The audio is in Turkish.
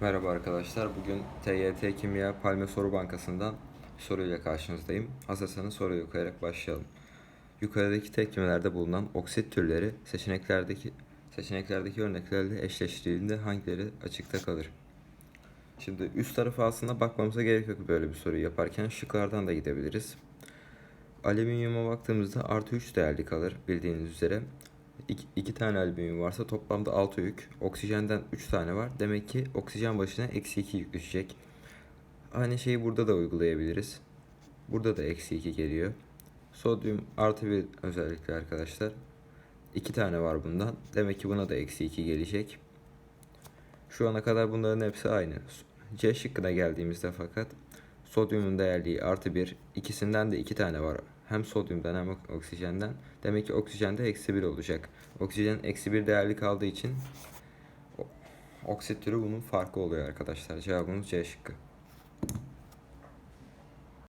Merhaba arkadaşlar. Bugün TYT Kimya Palme Soru Bankası'ndan soruyla karşınızdayım. Hazırsanız soruyu okuyarak başlayalım. Yukarıdaki tepkimelerde bulunan oksit türleri seçeneklerdeki seçeneklerdeki örneklerle eşleştirildiğinde hangileri açıkta kalır? Şimdi üst tarafa aslında bakmamıza gerek yok böyle bir soruyu yaparken. Şıklardan da gidebiliriz. Alüminyuma baktığımızda artı 3 değerli kalır bildiğiniz üzere. İki, iki tane alüminyum varsa toplamda 6 yük. Oksijenden 3 tane var. Demek ki oksijen başına eksi 2 yük düşecek. Aynı şeyi burada da uygulayabiliriz. Burada da eksi 2 geliyor. Sodyum artı bir özellikle arkadaşlar. 2 tane var bundan. Demek ki buna da eksi 2 gelecek. Şu ana kadar bunların hepsi aynı. C şıkkına geldiğimizde fakat sodyumun değerliği artı 1. ikisinden de 2 tane var. Hem sodyumdan hem ok- oksijenden. Demek ki oksijende eksi 1 olacak. Oksijen eksi 1 değerli kaldığı için oksit türü bunun farkı oluyor arkadaşlar. Cevabımız C şıkkı.